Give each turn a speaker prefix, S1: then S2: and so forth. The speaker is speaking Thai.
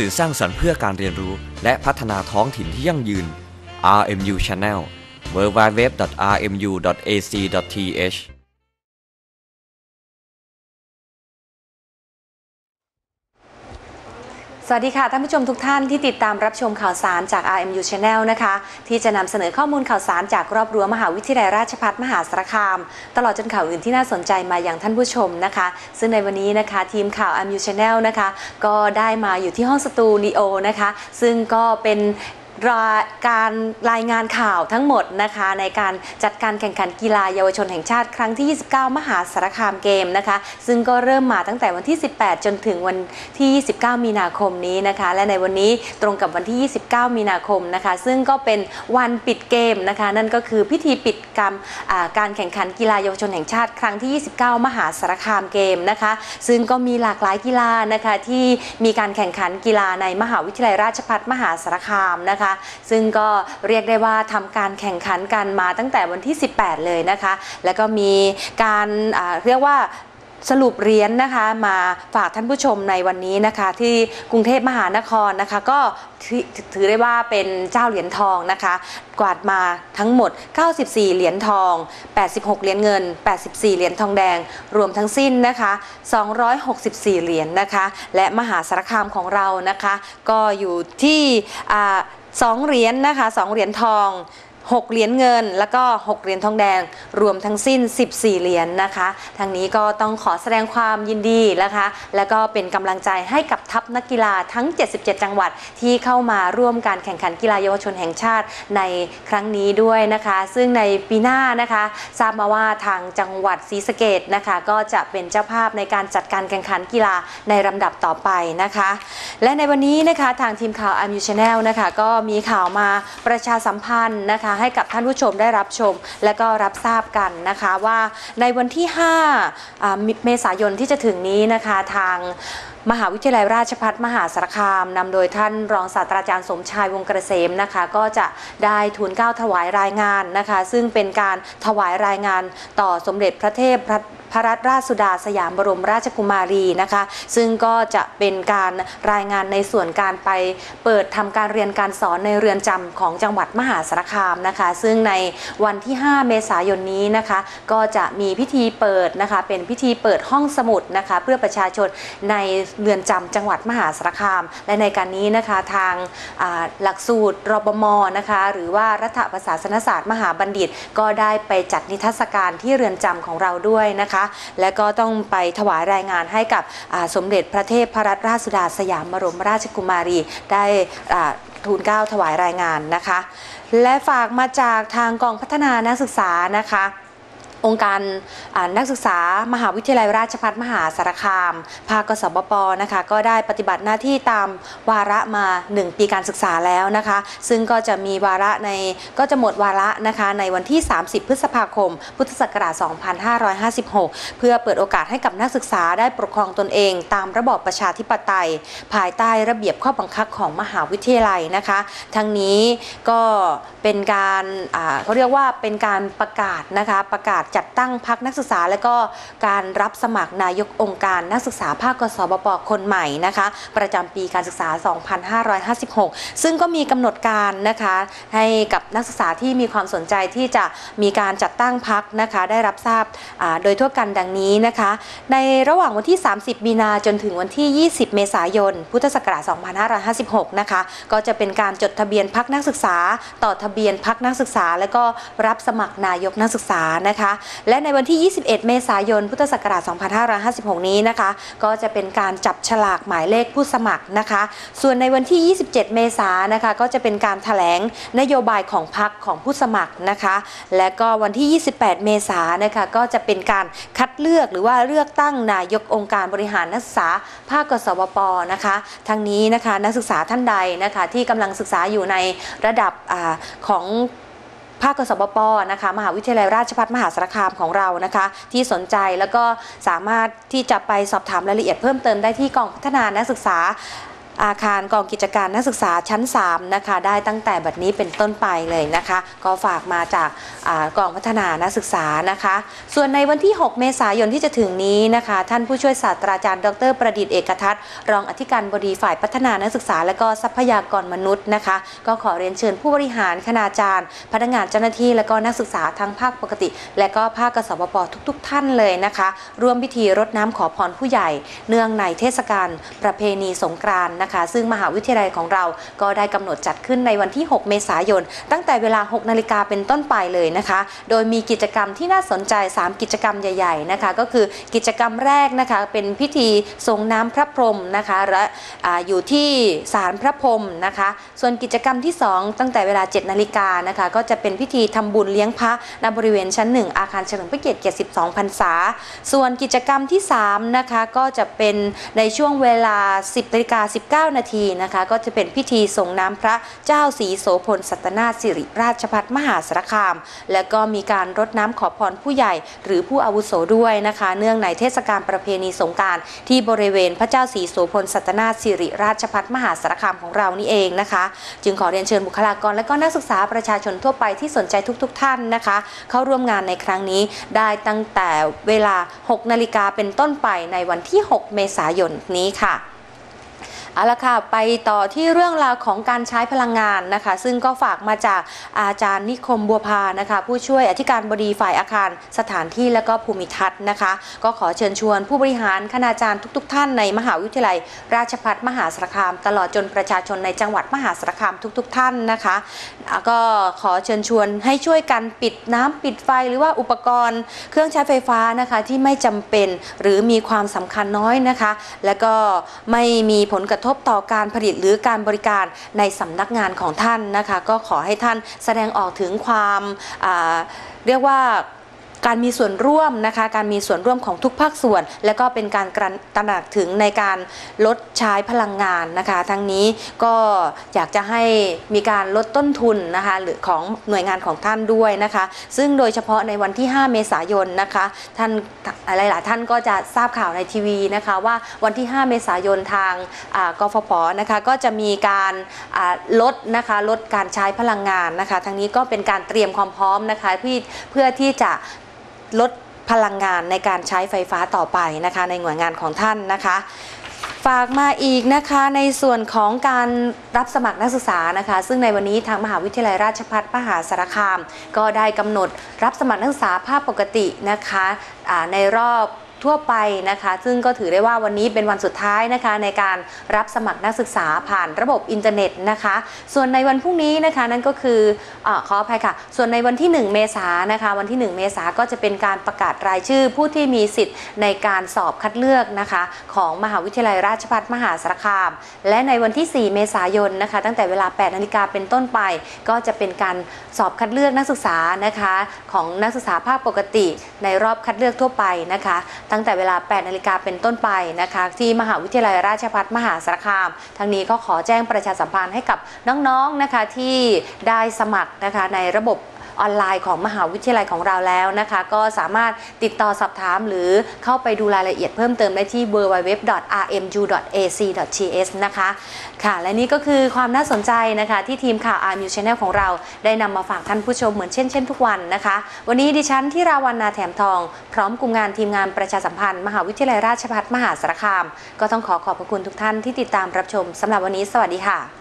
S1: สื่อสร้างสรรค์เพื่อการเรียนรู้ และพัฒนาท้องถิ่นที่ยั่งยืน RMU Channel www.rmu.ac.th
S2: สวัสดีค่ะท่านผู้ชมทุกท่านที่ติดตามรับชมข่าวสารจาก RMU Channel นะคะ ที่จะนำเสนอข้อมูลข่าวสารจากรอบรั้วมหาวิทยาลัยราชภัฏมหาสารคาม ตลอดจนข่าวอื่นที่น่าสนใจมาอย่างท่านผู้ชมนะคะ ซึ่งในวันนี้นะคะ ทีมข่าว RMU Channel นะคะ ก็ได้มาอยู่ที่ห้องสตูดิโอนะคะ ซึ่งก็เป็น การรายงานข่าวทั้งหมดนะคะ ในการจัดการแข่งขันกีฬาเยาวชนแห่งชาติครั้งที่ 29 มหาสารคามเกมนะคะ ซึ่งก็เริ่มมาตั้งแต่วันที่ 18 จนถึงวันที่ 29 มีนาคมนี้นะคะ และในวันนี้ตรงกับวันที่ 29 มีนาคมนะคะ ซึ่งก็เป็นวันปิดเกมนะคะ นั่นก็คือพิธีปิดกรรมอ่าการแข่งขันกีฬาเยาวชนแห่งชาติครั้งที่ 29 มหาสารคามเกมนะคะ ซึ่งก็มีหลากหลายกีฬานะคะที่มีการแข่งขันกีฬาในมหาวิทยาลัยราชภัฏมหาสารคามนะคะซึ่งก็เรียกได้ว่าทำการแข่งขันกันมาตั้งแต่วันที่ 18 เลยนะคะ แล้วก็มีการเรียกว่าสรุปเหรียญนะคะมาฝากท่านผู้ชมในวันนี้นะคะ ที่กรุงเทพมหานครนะคะ ก็ถือถือได้ว่าเป็นเจ้าเหรียญทองนะคะ กวาดมาทั้งหมด 94 เหรียญทอง 86 เหรียญเงิน 84 เหรียญทองแดง รวมทั้งสิ้นนะคะ 264 เหรียญนะคะ และมหาสารคามของเรานะคะ ก็อยู่ที่ อ่าสองเหรียญนะคะสองเหรียญทอง 6 เหรียญเงิน แล้วก็ 6 เหรียญทองแดง รวมทั้งสิ้น 14 เหรียญนะคะ ทางนี้ก็ต้องขอแสดงความยินดีนะคะ แล้วก็เป็นกำลังใจให้กับทัพนักกีฬาทั้ง 77 จังหวัดที่เข้ามาร่วมการแข่งขันกีฬาเยาวชนแห่งชาติในครั้งนี้ด้วยนะคะ ซึ่งในปีหน้านะคะ ทราบมาว่าทางจังหวัดศรีสะเกดนะคะ ก็จะเป็นเจ้าภาพในการจัดการแข่งขันกีฬาในลำดับต่อไปนะคะ และในวันนี้นะคะทางทีมข่าว RMU Channel นะคะก็มีข่าวมาประชาสัมพันธ์นะคะให้กับท่านผู้ชมได้รับชม และก็รับทราบกันนะคะว่าในวันที่5อ่าเมษายนที่จะถึงนี้นะคะทาง มหาวิทยาลัยราชภัฏมหาสารคามนำโดยท่านรองศาสตราจารย์สมชายวงศ์เกษมนะคะ ก็จะได้ทูลเกล้าถวายรายงานนะคะ ซึ่งเป็นการถวายรายงานต่อสมเด็จพระเทพพระพระรัตนราชสุดาสยามบรมราชกุมารีนะคะ ซึ่งก็จะเป็นการรายงานในส่วนการไปเปิดทำการเรียนการสอนในเรือนจำของจังหวัดมหาสารคามนะคะ ซึ่งในวันที่ 5 เมษายนนี้นะคะ ก็จะมีพิธีเปิดนะคะ เป็นพิธีเปิดห้องสมุดนะคะ เพื่อประชาชนในเรือนจำจังหวัดมหาสารคาม และในการนี้นะคะทางหลักสูตรรบมนะคะหรือว่ารัฐประศาสนศาสตร์มหาบัณฑิต ก็ได้ไปจัดนิทรรศการที่เรือนจำของเราด้วยนะคะ และก็ต้องไปถวายรายงานให้กับสมเด็จพระเทพพระรัตนราชสุดาสยามบรมราชกุมารีได้ทูลเกล้าถวายรายงานนะคะ และฝากมาจากทางกองพัฒนานักศึกษานะคะ องค์การนักศึกษามหาวิทยาลัยราชภัฏมหาสารคาม ภาคกสบปนะคะก็ได้ปฏิบัติหน้าที่ตามวาระมา 1 ปีการศึกษาแล้วนะคะ ซึ่งก็จะมีวาระในก็จะหมดวาระนะคะในวันที่ 30 พฤษภาคม พุทธศักราช 2556 เพื่อเปิดโอกาสให้กับนักศึกษาได้ปกครองตนเอง ตามระบอบประชาธิปไตย ภายใต้ระเบียบข้อบังคับของมหาวิทยาลัยนะคะ ทั้งนี้ก็เป็นการเขาเรียกว่าเป็นการประกาศนะคะประกาศจัดตั้งพักนักศึกษา และก็การรับสมัครนายกองค์การนักศึกษาภาคกสบปคนใหม่นะคะ ประจำปีการศึกษา 2556 ซึ่งก็มีกำหนดการนะคะให้กับนักศึกษาที่มีความสนใจที่จะมีการจัดตั้งพักนะคะได้รับทราบโดยทั่วกันดังนี้นะคะ ในระหว่างวันที่ 30 มีนาจนถึงวันที่ 20 เมษายน พุทธศักราช 2556 นะคะ ก็จะเป็นการจดทะเบียนพักนักศึกษา ต่อทะเบียนพักนักศึกษา และก็รับสมัครนายกนักศึกษานะคะและในวันที่ 21 เมษายน พุทธศักราช 2556 นี้นะคะ ก็จะเป็นการจับฉลากหมายเลขผู้สมัครนะคะ ส่วนในวันที่ 27 เมษายนนะคะ ก็จะเป็นการถแถลงนโยบายของพักของผู้สมัครนะคะ และก็วันที่ 28 เมษายนนะคะ ก็จะเป็นการคัดเลือกหรือว่าเลือกตั้งนายกองค์การบริหารนักศึกษาภาคกสวปนะคะทั้งนี้นะคะนักศึกษาท่านใดนะคะที่กำลังศึกษาอยู่ในระดับอของ ภาคกสบปนะคะมหาวิทยาลัยราชภัฏมหาสารคามของเรานะคะ ที่สนใจแล้วก็สามารถที่จะไปสอบถามรายละเอียดเพิ่มเติมได้ที่กองพัฒนานักศึกษา อาคารกองกิจการนักศึกษาชั้น 3 นะคะ ได้ตั้งแต่บัดนี้เป็นต้นไปเลยนะคะ ก็ฝากมาจากอากองพัฒนานักศึกษานะคะ ส่วนในวันที่ 6 เมษายนที่จะถึงนี้นะคะ ท่านผู้ช่วยศาสตราจารย์ดร ประดิษฐ์เอกทัศน์รองอธิการบดีฝ่ายพัฒนานักศึกษา และก็ทรัพยากรมนุษย์นะคะ ก็ขอเรียนเชิญผู้บริหารคณาจารย์ พนักงานเจ้าหน้าที่ และก็นักศึกษาทั้งภาคปกติ และก็ภาคกสบปทุก ๆ ท่านเลยนะคะร่วมพิธีรดน้ำขอพรผู้ใหญ่ เนื่องในเทศกาลประเพณีสงกรานต์นะคะซึ่งมหาวิทยาลัยของเราก็ได้กำหนดจัดขึ้นในวันที่ 6 เมษายน ตั้งแต่เวลา 6 นาฬิกาเป็นต้นไปเลยนะคะ โดยมีกิจกรรมที่น่าสนใจ 3 กิจกรรมใหญ่ๆนะคะก็คือกิจกรรมแรกนะคะเป็นพิธีส่งน้ำพระพรหมนะคะและออยู่ที่ศาลพระพรหมนะคะ ส่วนกิจกรรมที่ 2 ตั้งแต่เวลา 7 นาฬิกานะคะก็จะเป็นพิธีทำบุญเลี้ยงพระณบริเวณชั้น 1 อาคารเฉลิมพระเกียรติ 72 พรรษา ส่วนกิจกรรมที่3นะคะก็จะเป็นในช่วงเวลา 10นาฬิกา9 นาทีนะคะ ก็จะเป็นพิธีส่งน้ำพระเจ้าศรีโสพลสัตนาสิริราชพัฒมหาสารคาม และก็มีการรดน้ำขอพรผู้ใหญ่ หรือผู้อาวุโสด้วยนะคะ เนื่องในเทศกาลประเพณีสงการที่บริเวณพระเจ้าศรีโสพลสัตนาสิริราชพัฒมหาสารคามของเรานี่เองนะคะ จึงขอเรียนเชิญบุคลากรและก็นักศึกษาประชาชนทั่วไปที่สนใจทุกๆท่านนะคะ เข้าร่วมงานในครั้งนี้ได้ตั้งแต่เวลา 6 นาฬิกาเป็นต้นไปในวันที่ 6 เมษายนนี้ค่ะ เอาละค่ะไปต่อที่เรื่องราวของการใช้พลังงานนะคะ ซึ่งก็ฝากมาจากอาจารย์นิคมบัวพานะคะ ผู้ช่วยอธิการบดีฝ่ายอาคาร สถานที่และก็ภูมิทัศน์นะคะ ก็ขอเชิญชวนผู้บริหารคณาจารย์ทุก ๆ ท่านในมหาวิทยาลัย ราชภัฏมหาสารคาม ตลอดจนประชาชนในจังหวัดมหาสารคามทุก ๆ ท่านนะคะ ก็ขอเชิญชวนให้ช่วยกันปิดน้ำปิดไฟหรือว่าอุปกรณ์ เครื่องใช้ไฟฟ้านะคะที่ไม่จำเป็นหรือมีความสำคัญน้อยนะคะ และก็ไม่มีผลกระทบต่อการผลิตหรือการบริการในสำนักงานของท่านนะคะ ก็ขอให้ท่านแสดงออกถึงความเรียกว่า การมีส่วนร่วมนะคะ การมีส่วนร่วมของทุกภาคส่วน และก็เป็นการตระหนักถึงในการลดใช้พลังงานนะคะ ทั้งนี้ก็อยากจะให้มีการลดต้นทุนนะคะหรือของหน่วยงานของท่านด้วยนะคะ ซึ่งโดยเฉพาะในวันที่ 5 เมษายนนะคะท่านหลายๆท่านก็จะทราบข่าวในทีวีนะคะว่าวันที่ 5 เมษายนทางกฟผนะคะก็จะมีการลดนะคะลดการใช้พลังงานนะคะ ทั้งนี้ก็เป็นการเตรียมความพร้อมนะคะเพื่อที่จะ ลดพลังงานในการใช้ไฟฟ้าต่อไปนะคะในหน่วยงานของท่านนะคะฝากมาอีกนะคะในส่วนของการรับสมัครนักศึกษานะคะ ซึ่งในวันนี้ทางมหาวิทยาลัยราชภัฏมหาสารคาม ก็ได้กำหนดรับสมัครนักศึกษาภาพปกตินะคะในรอบ ทั่วไปนะคะ ซึ่งก็ถือได้ว่าวันนี้เป็นวันสุดท้ายนะคะในการรับสมัครนักศึกษาผ่านระบบอินเทอร์เน็ตนะคะ ส่วนในวันพรุ่งนี้นะคะนั่นก็คืออขออภัยค่ะ ส่วนในวันที่ 1 เมษายนนะคะวันที่ 1 เมษายนก็จะเป็นการประกาศรายชื่อผู้ที่มีสิทธิ์ในการสอบคัดเลือกนะคะ ของมหาวิทยาลัยราชภัฏมหาสารคาม และในวันที่ 4 เมษายนนะคะ ตั้งแต่เวลา 8 นาฬิกาเป็นต้นไป ก็จะเป็นการสอบคัดเลือกนักศึกษานะคะ ของนักศึกษาภาคปกติ ในรอบคัดเลือกทั่วไปนะคะตั้งแต่เวลา 8 นาฬิกาเป็นต้นไปนะคะ ที่มหาวิทยาลัยราชภัฏมหาสารคาม ทั้งนี้ก็ขอแจ้งประชาสัมพันธ์ให้กับน้องๆนะคะที่ได้สมัครนะคะในระบบ ออนไลน์ของมหาวิทยาลัยของเราแล้วนะคะ ก็สามารถติดต่อสอบถามหรือเข้าไปดูรายละเอียดเพิ่มเติมได้ที่ www.rmu.ac.th นะคะค่ะ และนี่ก็คือความน่าสนใจนะคะ ที่ทีมข่าว RMU Channel ของเราได้นำมาฝากท่านผู้ชมเหมือนเช่นเช่นทุกวันนะคะ วันนี้ดิฉันที่ราวันนาแถมทอง พร้อมกลุ่มงานทีมงานประชาสัมพันธ์ มหาวิทยาลัยราชภัฏมหาสารคาม ก็ต้องขอขอบพระคุณทุกท่านที่ติดตามรับชมสำหรับวันนี้สวัสดีค่ะ